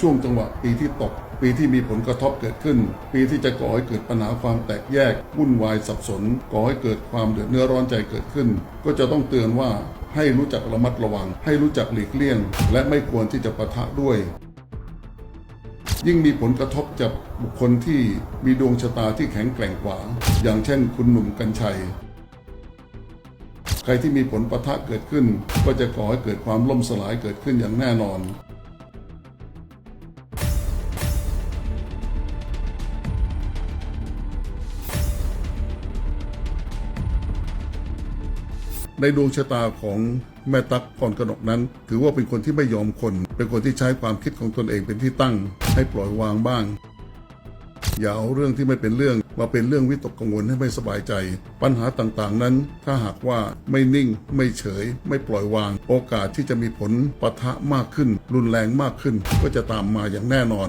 ช่วงจังหวะปีที่ตก ปีที่มีผลกระทบเกิดขึ้น ปีที่จะก่อให้เกิดปัญหาความแตกแยกวุ่นวายสับสน ก่อให้เกิดความเดือดเนื้อร้อนใจเกิดขึ้น ก็จะต้องเตือนว่าให้รู้จักระมัดระวัง ให้รู้จักหลีกเลี่ยง และไม่ควรที่จะปะทะด้วย ยิ่งมีผลกระทบจากบุคคลที่มีดวงชะตาที่แข็งแกร่งกว่า อย่างเช่น คุณหนุ่มกัญชัยใครที่มีผลประทะเกิดขึ้น ก็จะก่อให้เกิดความล่มสลายเกิดขึ้นอย่างแน่นอน ในดวงชะตาของแม่ตั๊กก่อนกนกนั้น ถือว่าเป็นคนที่ไม่ยอมคน เป็นคนที่ใช้ความคิดของตนเองเป็นที่ตั้ง ให้ปล่อยวางบ้าง อย่าเอาเรื่องที่ไม่เป็นเรื่องมาเป็นเรื่องวิตกกังวลให้ไม่สบายใจ ปัญหาต่างๆนั้น ถ้าหากว่าไม่นิ่ง ไม่เฉย ไม่ปล่อยวาง โอกาสที่จะมีผลปะทะมากขึ้น รุนแรงมากขึ้น ก็จะตามมาอย่างแน่นอน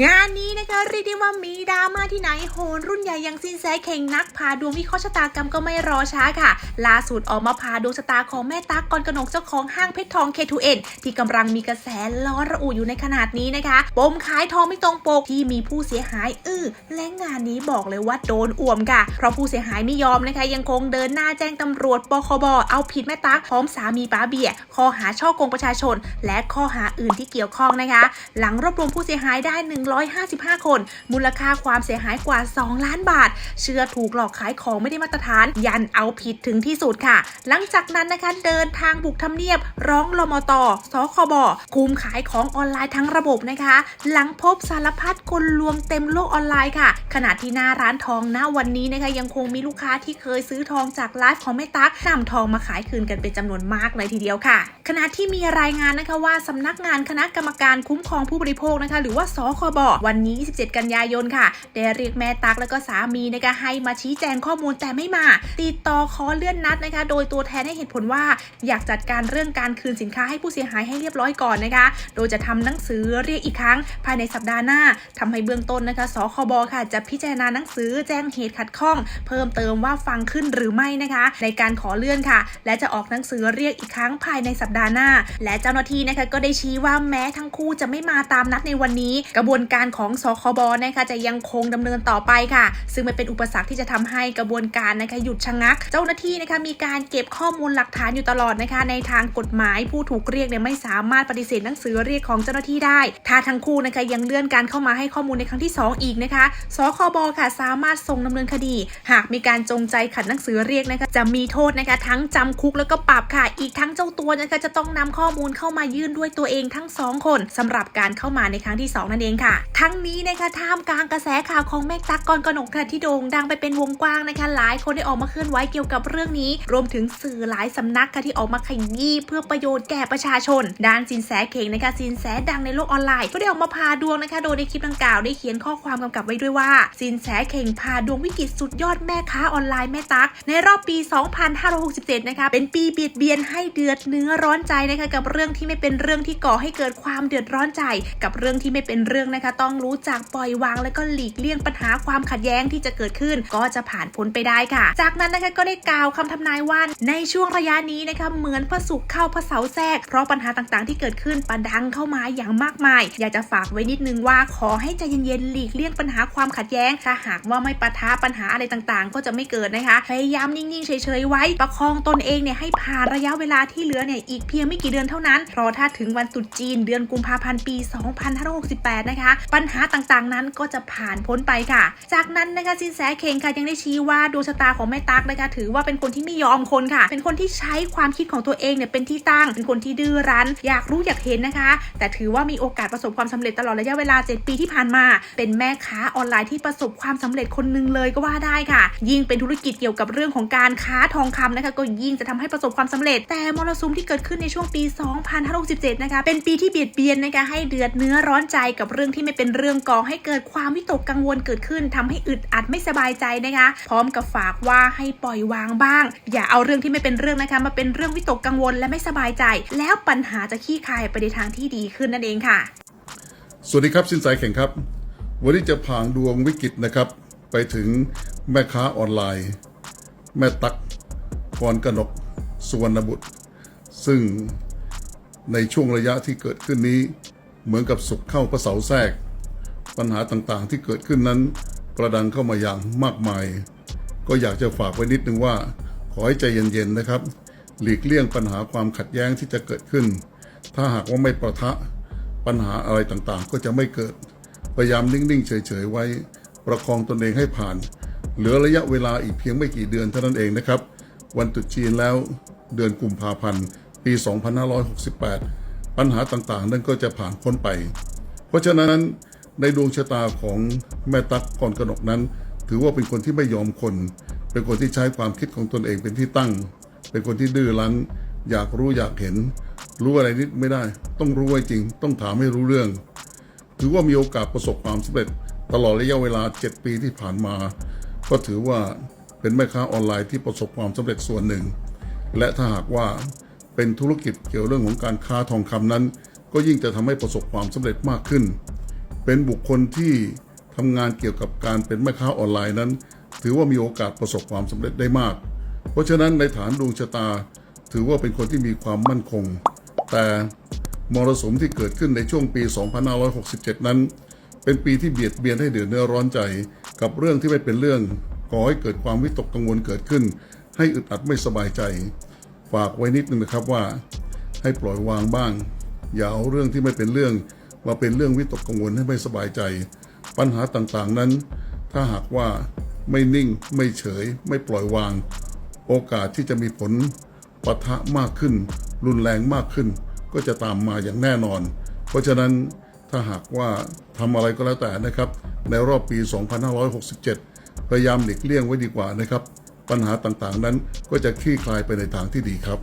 งานนี้นะคะเรียกได้ว่ามีดราม่าที่ไหนโหนรุ่นใหญ่ยังซินแสเข่งนักพาดวงวิเคราะห์ชะตากรรมก็ไม่รอช้าค่ะ ล่าสุดออกมาพาดวงชะตาของแม่ตั๊กกรกนกเจ้าของห้างเพชรทอง K2N ที่กำลังมีกระแสล้อระอุอยู่ในขนาดนี้นะคะปมขายทองไม่ตรงปกที่มีผู้เสียหายอื้อและงานนี้บอกเลยว่าโดนอ่วมค่ะ เพราะผู้เสียหายไม่ยอมนะคะ ยังคงเดินหน้าแจ้งตำรวจปคบเอาผิดแม่ตั๊กพร้อมสามีป้าเบียข้อหาช่อโกงประชาชน และข้อหาอื่นที่เกี่ยวข้องนะคะ หลังรวบรวมผู้เสียหายได้หนึ่ง155 คน มูลค่าความเสียหายกว่า 2 ล้านบาท เชื่อถูกหลอกขายของไม่ได้มาตรฐาน ยันเอาผิดถึงที่สุดค่ะ หลังจากนั้นนะคะเดินทางบุกทำเนียบ ร้องลมตสคบคุมขายของออนไลน์ทั้งระบบนะคะ หลังพบสารพัดกลลวงเต็มโลกออนไลน์ค่ะ ขณะที่หน้าร้านทองณวันนี้นะคะยังคงมีลูกค้าที่เคยซื้อทองจากไลฟ์ของแม่ตั๊กนำทองมาขายคืนกันเป็นจำนวนมากเลยทีเดียวค่ะ ขณะที่มีรายงานนะคะว่าสำนักงานคณะกรรมการคุ้มครองผู้บริโภคนะคะ หรือว่าสคบวันนี้ 27 กันยายนค่ะ ได้เรียกแม่ตักแล้วก็สามีนะคะให้มาชี้แจงข้อมูลแต่ไม่มา ติดต่อขอเลื่อนนัดนะคะ โดยตัวแทนให้เหตุผลว่า อยากจัดการเรื่องการคืนสินค้าให้ผู้เสียหายให้เรียบร้อยก่อนนะคะ โดยจะทำหนังสือเรียกอีกครั้งภายในสัปดาห์หน้าทำให้เบื้องต้นนะคะ สคบค่ะ จะพิจารณาหนังสือแจ้งเหตุขัดข้อง เพิ่มเติมว่าฟังขึ้นหรือไม่นะคะ ในการขอเลื่อนค่ะ และจะออกหนังสือเรียกอีกครั้งภายในสัปดาห์หน้า และเจ้าหน้าที่นะคะก็ได้ชี้ว่าแม้ทั้งคู่จะไม่มาตามนัดในวันนี้ กระบวนการของสคบนะคะจะยังคงดำเนินต่อไปค่ะ ซึ่งมันเป็นอุปสรรคที่จะทำให้กระบวนการนะคะหยุดชะงัก เจ้าหน้าที่นะคะมีการเก็บข้อมูลหลักฐานอยู่ตลอดนะคะ ในทางกฎหมายผู้ถูกเรียกเนี่ยไม่สามารถปฏิเสธหนังสือเรียกของเจ้าหน้าที่ได้ ถ้าทั้งคู่นะคะยังเลื่อนการเข้ามาให้ข้อมูลในครั้งที่ 2 อีกนะคะ สคบค่ะสามารถส่งดำเนินคดี หากมีการจงใจขัดหนังสือเรียกนะคะจะมีโทษนะคะทั้งจำคุกแล้วก็ปรับค่ะ อีกทั้งเจ้าตัวนะคะจะต้องนำข้อมูลเข้ามายื่นด้วยตัวเองทั้งสองคนสำหรับการเข้ามาในครั้งที่สองนั่นเองค่ะทั้งนี้นะคะท่ามกลางกระแสข่าวของแม่ตักกรกนกค่ะที่โด่งดังไปเป็นวงกว้างนะคะหลายคนได้ออกมาเคลื่อนไหวเกี่ยวกับเรื่องนี้ รวมถึงสื่อหลายสำนักค่ะที่ออกมาขยี้เพื่อประโยชน์แก่ประชาชน ด้านสินแสเข่งนะคะสินแสดังในโลกออนไลน์ก็ได้ออกมาพาดวงนะคะ โดยในคลิปดังกล่าวได้เขียนข้อความกำกับไว้ด้วยว่า สินแสเข่งพาดวงวิกฤตสุดยอดแม่ค้าออนไลน์แม่ตัก ในรอบปี 2567 นะคะเป็นปีเบียดเบียนให้เดือดเนื้อร้อนใจนะคะกับเรื่องที่ไม่เป็นเรื่องที่ก่อให้เกิดความเดือดร้อนใจ กับเรื่องที่ไม่เป็นเรื่องนะคะต้องรู้จักปล่อยวาง และก็หลีกเลี่ยงปัญหาความขัดแย้งที่จะเกิดขึ้น ก็จะผ่านพ้นไปได้ค่ะ จากนั้นนะคะก็ได้กล่าวคำทำนายว่าในช่วงระยะนี้นะคะเหมือนพระศุกร์เข้าพระเสาแทรก เพราะปัญหาต่างๆ ที่เกิดขึ้นประดังเข้ามาอย่างมากมาย อยากจะฝากไว้นิดนึงว่าขอให้ใจเย็นๆหลีกเลี่ยงปัญหาความขัดแย้งถ้าหากว่าไม่ปะทะปัญหาอะไรต่างๆ ก็จะไม่เกิดนะคะพยายามนิ่งๆเฉยๆไว้ประคองตนเองเนี่ยให้ผ่านระยะเวลาที่เหลือเนี่ยอีกเพียงไม่กี่เดือนเท่านั้นเพราะถ้าถึงวันตรุษจีนเดือนกุมภาพันธ์ปี 2568 นะคะปัญหาต่างๆนั้นก็จะผ่านพ้นไปค่ะ จากนั้นนะคะสินแสเข่งค่ะยังได้ชี้ว่าดวงชะตาของแม่ตั๊กนะคะถือว่าเป็นคนที่ไม่ยอมคนค่ะ เป็นคนที่ใช้ความคิดของตัวเองเนี่ยเป็นที่ตั้ง เป็นคนที่ดื้อรั้น อยากรู้อยากเห็นนะคะ แต่ถือว่ามีโอกาสประสบความสำเร็จตลอดระยะเวลา 7 ปีที่ผ่านมา เป็นแม่ค้าออนไลน์ที่ประสบความสำเร็จคนหนึ่งเลยก็ว่าได้ค่ะ ยิ่งเป็นธุรกิจเกี่ยวกับเรื่องของการค้าทองคำนะคะก็ยิ่งจะทำให้ประสบความสำเร็จ แต่มรสุมที่เกิดขึ้นในช่วงปี 2567 นะคะ เป็นปีที่เบียดเบียนนะคะให้เดือดเนื้อร้อนใจกับเรื่องที่ไม่เป็นเรื่องก่อให้เกิดความวิตกกังวลเกิดขึ้นทำให้อึดอัดไม่สบายใจนะคะ พร้อมกับฝากว่าให้ปล่อยวางบ้าง อย่าเอาเรื่องที่ไม่เป็นเรื่องนะคะมาเป็นเรื่องวิตกกังวลและไม่สบายใจ แล้วปัญหาจะขี้คายไปในทางที่ดีขึ้นนั่นเองค่ะ สวัสดีครับสินสายแข่งครับ วันนี้จะผ่างดวงวิกฤตนะครับ ไปถึงแม่ค้าออนไลน์ แม่ตักกรกนกสุวรรณบุตร ซึ่งในช่วงระยะที่เกิดขึ้นนี้ เหมือนกับสุกเข้าประเสาแทรก ปัญหาต่างๆที่เกิดขึ้นนั้น ประดังเข้ามาอย่างมากมาย ก็อยากจะฝากไว้นิดนึงว่า ขอให้ใจเย็นๆนะครับ หลีกเลี่ยงปัญหาความขัดแย้งที่จะเกิดขึ้น ถ้าหากว่าไม่ประทะปัญหาอะไรต่างๆ ก็จะไม่เกิด พยายามนิ่งๆ เฉยๆไว้ ประคองตนเองให้ผ่าน เหลือระยะเวลาอีกเพียงไม่กี่เดือนเท่านั้นเองนะครับ วันตรุษจีนแล้วเดือนกุมภาพันธ์ ปี 2568 ปัญหาต่างๆ นั่นก็จะผ่านพ้นไป เพราะฉะนั้นในดวงชะตาของแม่ตั๊กกรกนกนั้น ถือว่าเป็นคนที่ไม่ยอมคน เป็นคนที่ใช้ความคิดของตนเองเป็นที่ตั้ง เป็นคนที่ดื้อรั้น อยากรู้อยากเห็น รู้อะไรนิดไม่ได้ ต้องรู้ไว้จริง ต้องถามให้รู้เรื่อง ถือว่ามีโอกาสประสบความสำเร็จ ตลอดระยะเวลา 7 ปีที่ผ่านมา ก็ถือว่าเป็นแม่ค้าออนไลน์ที่ประสบความสำเร็จส่วนหนึ่ง และถ้าหากว่า เป็นธุรกิจเกี่ยวเรื่องของการค้าทองคำนั้น ก็ยิ่งจะทำให้ประสบความสำเร็จมากขึ้น เป็นบุคคลที่ทำงานเกี่ยวกับการเป็นแม่ค้าออนไลน์นั้น ถือว่ามีโอกาสประสบความสำเร็จได้มาก เพราะฉะนั้นในฐานดวงชะตา ถือว่าเป็นคนที่มีความมั่นคง แต่มรสุมที่เกิดขึ้นในช่วงปี 2567 นั้น เป็นปีที่เบียดเบียนให้เดือดเนื้อร้อนใจ กับเรื่องที่ไม่เป็นเรื่องก่อให้เกิดความวิตกกังวลเกิดขึ้น ให้อึดอัดไม่สบายใจ ฝากไว้นิดนึงนะครับว่า ให้ปล่อยวางบ้าง อย่าเอาเรื่องที่ไม่เป็นเรื่องมาเป็นเรื่องวิตกกังวลให้ไม่สบายใจ ปัญหาต่างๆนั้น ถ้าหากว่าไม่นิ่งไม่เฉย ไม่ปล่อยวาง โอกาสที่จะมีผลปะทะมากขึ้น รุนแรงมากขึ้น ก็จะตามมาอย่างแน่นอน เพราะฉะนั้นถ้าหากว่าทำอะไรก็แล้วแต่นะครับ ในรอบปี 2567 พยายามหลีกเลี่ยงไว้ดีกว่านะครับ ปัญหาต่างๆนั้นก็จะคลี่คลายไปในทางที่ดีครับ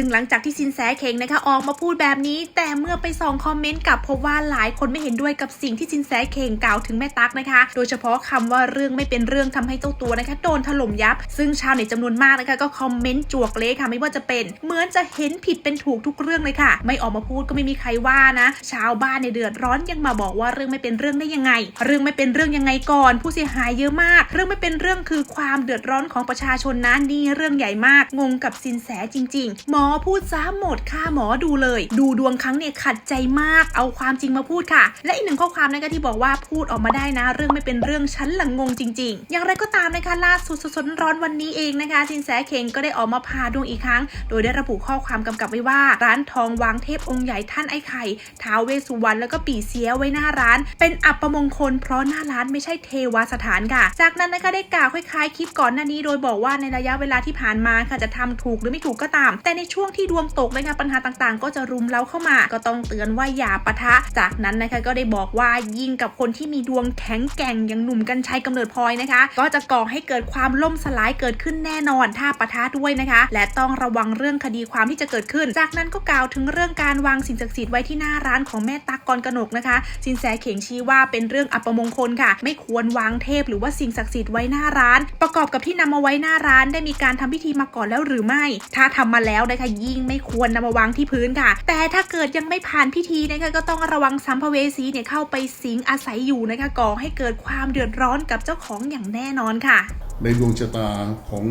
ซึ่งหลังจากที่ซินแสเข่งนะคะออกมาพูดแบบนี้ แต่เมื่อไปส่องคอมเมนต์กลับพบว่าหลายคนไม่เห็นด้วยกับสิ่งที่ซินแสเข่งกล่าวถึงแม่ตั๊กนะคะ โดยเฉพาะคำว่าเรื่องไม่เป็นเรื่องทำให้เจ้าตัวนะคะโดนถล่มยับ ซึ่งชาวเน็ตจำนวนมากนะคะก็คอมเมนต์จวกเละค่ะไม่ว่าจะเป็น เหมือนจะเห็นผิดเป็นถูกทุกเรื่องเลยค่ะ ไม่ออกมาพูดก็ไม่มีใครว่านะ ชาวบ้านในเดือดร้อนยังมาบอกว่าเรื่องไม่เป็นเรื่องได้ยังไง เรื่องไม่เป็นเรื่องยังไงก่อน ผู้เสียหายเยอะมาก เรื่องไม่เป็นเรื่องคือความเดือดร้อนของประชาชนนะนี่เรื่องใหญ่มากงงกับสินแสจริง ๆ มอพูดซ้ำหมดค่ะหมอดูเลย ดูดวงครั้งเนี่ยขัดใจมากเอาความจริงมาพูดค่ะ และอีกหนึ่งข้อความนะคะที่บอกว่าพูดออกมาได้นะ เรื่องไม่เป็นเรื่องฉันหลังงงจริง ๆ อย่างไรก็ตามนะคะล่าสุดสดร้อนวันนี้เองนะคะสินแสเข่งก็ได้ออกมาพาดวงอีกครั้ง โดยได้ระบุข้อความกำกับไว้ว่า ร้านทองวางเทพองค์ใหญ่ท่านไอ้ไข่ท้าวเวสุวรรณแล้วก็ปีเสียไว้หน้าร้าน เป็นอัปมงคล เพราะหน้าร้านไม่ใช่เทวาสถานค่ะ จากนั้นนะคะได้กล่าวคล้ายๆคลิปก่อนหน้านี้ โดยบอกว่าในระยะเวลาที่ผ่านมาค่ะจะทำถูกหรือไม่ถูกก็ตาม แต่ในช่วงที่ดวงตกนะคะปัญหาต่างๆ ก็จะรุมเร้าเข้ามา ก็ต้องเตือนว่าอย่าปะทะ จากนั้นนะคะก็ได้บอกว่ายิ่งกับคนที่มีดวงแข็งแกร่งอย่างหนุ่มกัญชัยกำเนิดพลอยนะคะ ก็จะก่อให้เกิดความล่มสลายเกิดขึ้นแน่นอนถ้าปะทะด้วยนะคะ และต้องระวังเรื่องคดีความที่จะเกิดขึ้น จากนั้นก็กล่าวถึงเรื่องการวางสิ่งศักดิ์สิทธิ์ไว้ที่หน้าร้านของแม่ตักกรกนกนะคะ สินแสเข่งชี้ว่าเป็นเรื่องอัปมงคลค่ะ ไม่ควรวางเทพหรือว่าสิ่งศักดิ์สิทธิ์ไว้หน้าร้าน ประกอบกับที่นำมาไว้หน้าร้านได้มีการทำพิธีมาก่อนแล้วหรือไม่ ถ้าทำมาแล้วนะคะยิ่งไม่ควรนำมาวางที่พื้นค่ะ แต่ถ้าเกิดยังไม่ผ่านพิธีนะคะก็ต้องระวังสัมภเวสีเนี่ยเข้าไปสิงอาศัยอยู่นะคะก่อให้เกิดความเดือดร้อนกับเจ้าของอย่างแน่นอนค่ะ ในดวงชะตาของ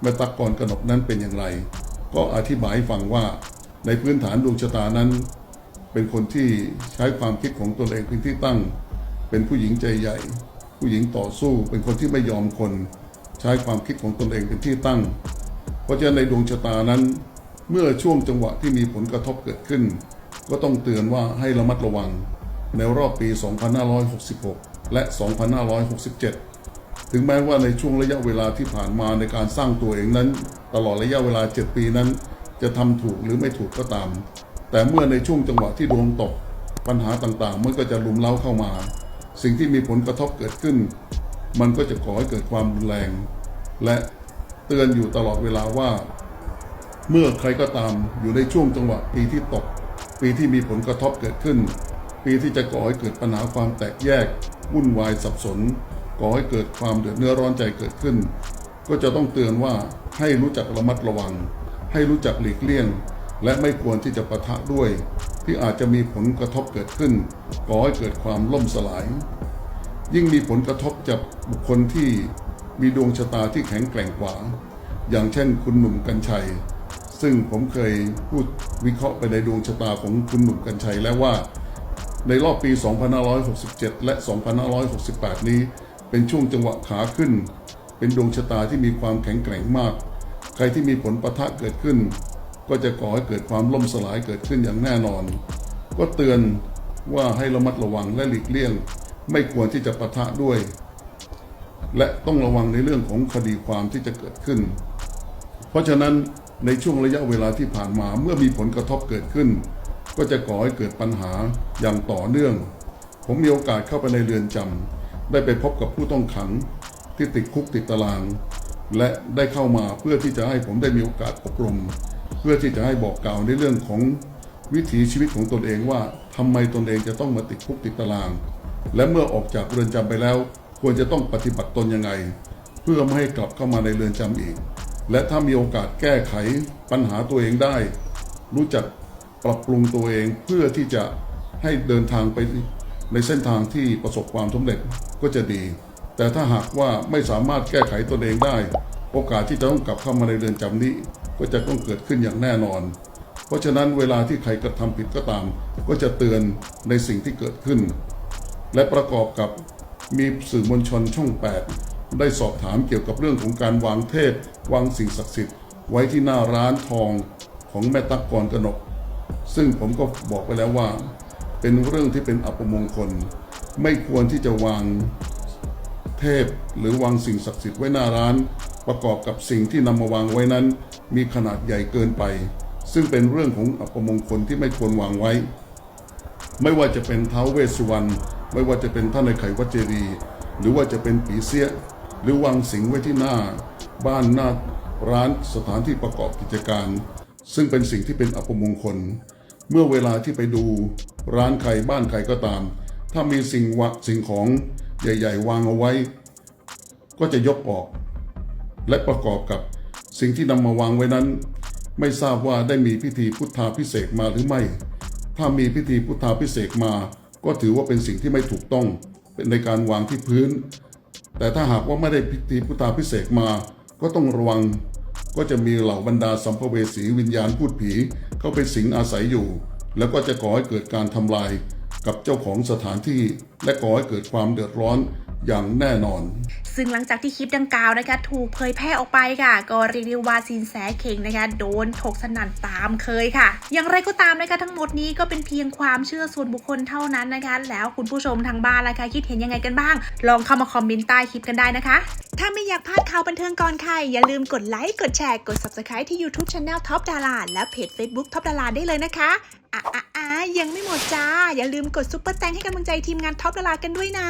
แม่ตักกรกนกนั้นเป็นอย่างไร ก็อธิบายให้ฟังว่าในพื้นฐานดวงชะตานั้น เป็นคนที่ใช้ความคิดของตนเองเป็นที่ตั้ง เป็นผู้หญิงใจใหญ่ ผู้หญิงต่อสู้ เป็นคนที่ไม่ยอมคน ใช้ความคิดของตนเองเป็นที่ตั้ง เพราะฉะนั้นในดวงชะตานั้น เมื่อช่วงจังหวะที่มีผลกระทบเกิดขึ้น ก็ต้องเตือนว่าให้ระมัดระวังในรอบปี 2566 และ 2567 ถึงแม้ว่าในช่วงระยะเวลาที่ผ่านมาในการสร้างตัวเองนั้น ตลอดระยะเวลา 7 ปีนั้น จะทำถูกหรือไม่ถูกก็ตาม แต่เมื่อในช่วงจังหวะที่ดวงตก ปัญหาต่างๆ มันก็จะลุมเล้าเข้ามา สิ่งที่มีผลกระทบเกิดขึ้น มันก็จะก่อให้เกิดความรุนแรง และเตือนอยู่ตลอดเวลาว่า เมื่อใครก็ตามอยู่ในช่วงจังหวะปีที่ตก ปีที่มีผลกระทบเกิดขึ้น ปีที่จะก่อให้เกิดปัญหาความแตกแยกวุ่นวายสับสน ก่อให้เกิดความเดือดเนื้อร้อนใจเกิดขึ้น ก็จะต้องเตือนว่าให้รู้จักระมัดระวัง ให้รู้จักหลีกเลี่ยง และไม่ควรที่จะปะทะด้วย ที่อาจจะมีผลกระทบเกิดขึ้น ก่อให้เกิดความล่มสลาย ยิ่งมีผลกระทบจากบุคคลที่มีดวงชะตาที่แข็งแกร่งกว่า อย่างเช่นคุณหนุ่มกัญชัย ซึ่งผมเคยพูดวิเคราะห์ไปในดวงชะตาของคุณหนุ่มกัญชัยแล้วว่า ในรอบปี 2567 และ 2568 นี้ เป็นช่วงจังหวะขาขึ้น เป็นดวงชะตาที่มีความแข็งแกร่งมาก ใครที่มีผลประทะเกิดขึ้น ก็จะก่อให้เกิดความล่มสลายเกิดขึ้นอย่างแน่นอน ก็เตือนว่าให้ระมัดระวังและหลีกเลี่ยง ไม่ควรที่จะปะทะด้วย และต้องระวังในเรื่องของคดีความที่จะเกิดขึ้น เพราะฉะนั้น ในช่วงระยะเวลาที่ผ่านมาเมื่อมีผลกระทบเกิดขึ้น ก็จะก่อให้เกิดปัญหาอย่างต่อเนื่อง ผมมีโอกาสเข้าไปในเรือนจำได้ไปพบกับผู้ต้องขังที่ติดคุกติดตาราง และได้เข้ามาเพื่อที่จะให้ผมได้มีโอกาสอบรม เพื่อที่จะให้บอกกล่าวในเรื่องของวิถีชีวิตของตนเองว่าทำไมตนเองจะต้องมาติดคุกติดตาราง และเมื่อออกจากเรือนจำไปแล้ว ควรจะต้องปฏิบัติตนยังไง เพื่อไม่ให้กลับเข้ามาในเรือนจำอีก และถ้ามีโอกาสแก้ไขปัญหาตัวเองได้ รู้จักปรับปรุงตัวเองเพื่อที่จะให้เดินทางไปในเส้นทางที่ประสบความสำเร็จก็จะดี แต่ถ้าหากว่าไม่สามารถแก้ไขตนเองได้ โอกาสที่จะต้องกลับเข้ามาในเรือนจำนี้ ก็จะต้องเกิดขึ้นอย่างแน่นอน เพราะฉะนั้นเวลาที่ใครกระทำผิดก็ตาม ก็จะเตือนในสิ่งที่เกิดขึ้น และประกอบกับมีสื่อมวลชนช่อง 8 ได้สอบถามเกี่ยวกับเรื่องของการวางเทพ วางสิ่งศักดิ์สิทธิ์ ไว้ที่หน้าร้านทองของแม่ตักกรกนก ซึ่งผมก็บอกไปแล้วว่า เป็นเรื่องที่เป็นอัปมงคล ไม่ควรที่จะวางเทพหรือวางสิ่งศักดิ์สิทธิ์ไว้หน้าร้าน ประกอบกับสิ่งที่นำมาวางไว้นั้น มีขนาดใหญ่เกินไป ซึ่งเป็นเรื่องของอัปมงคลที่ไม่ควรวางไว้ ไม่ว่าจะเป็นเท้าเวสสุวรรณไม่ว่าจะเป็นท่านในไขวัดเจดีหรือว่าจะเป็นปีเสีย หรือวางสิงไว้ที่หน้า บ้านหน้าร้านสถานที่ประกอบกิจการ ซึ่งเป็นสิ่งที่เป็นอัปมงคล เมื่อเวลาที่ไปดูร้านใครบ้านใครก็ตาม ถ้ามีสิ่งวะสิ่งของใหญ่ ๆ วางเอาไว้ ก็จะยกออก และประกอบกับสิ่งที่นำมาวางไว้นั้น ไม่ทราบว่าได้มีพิธีพุทธาพิเศษมาหรือไม่ ถ้ามีพิธีพุทธาพิเศษมา ก็ถือว่าเป็นสิ่งที่ไม่ถูกต้องเป็นในการวางที่พื้น แต่ถ้าหากว่าไม่ได้พิธีพุทธาพิเศษมา ก็ต้องระวัง ก็จะมีเหล่าบรรดาสัมภเวสีวิญญาณพูดผี เข้าไปสิงอาศัยอยู่ แล้วก็จะก่อให้เกิดการทำลายกับเจ้าของสถานที่ และก่อให้เกิดความเดือดร้อน อย่างแน่นอน ซึ่งหลังจากที่คลิปดังกล่าวนะคะ ถูกเผยแพร่ออกไปค่ะ ก็เรียกได้ว่าซินแสเข่งนะคะ โดนถกสนั่นตามเคยค่ะ อย่างไรก็ตามนะคะทั้งหมดนี้ก็เป็นเพียงความเชื่อส่วนบุคคลเท่านั้นนะคะ แล้วคุณผู้ชมทางบ้านล่ะคะคิดเห็นยังไงกันบ้าง ลองเข้ามาคอมเมนต์ใต้คลิปกันได้นะคะ ถ้าไม่อยากพลาดข่าวบันเทิงก่อนใครอย่าลืมกดไลค์กดแชร์กด subscribe ที่ YouTube Channel Top Dara และเพจ Facebook Top Dara ได้เลยนะคะอะอะอะยังไม่หมดจ้า อย่าลืมกดซุปเปอร์แตงให้กำลังใจทีมงาน Top Dara กันด้วยนะ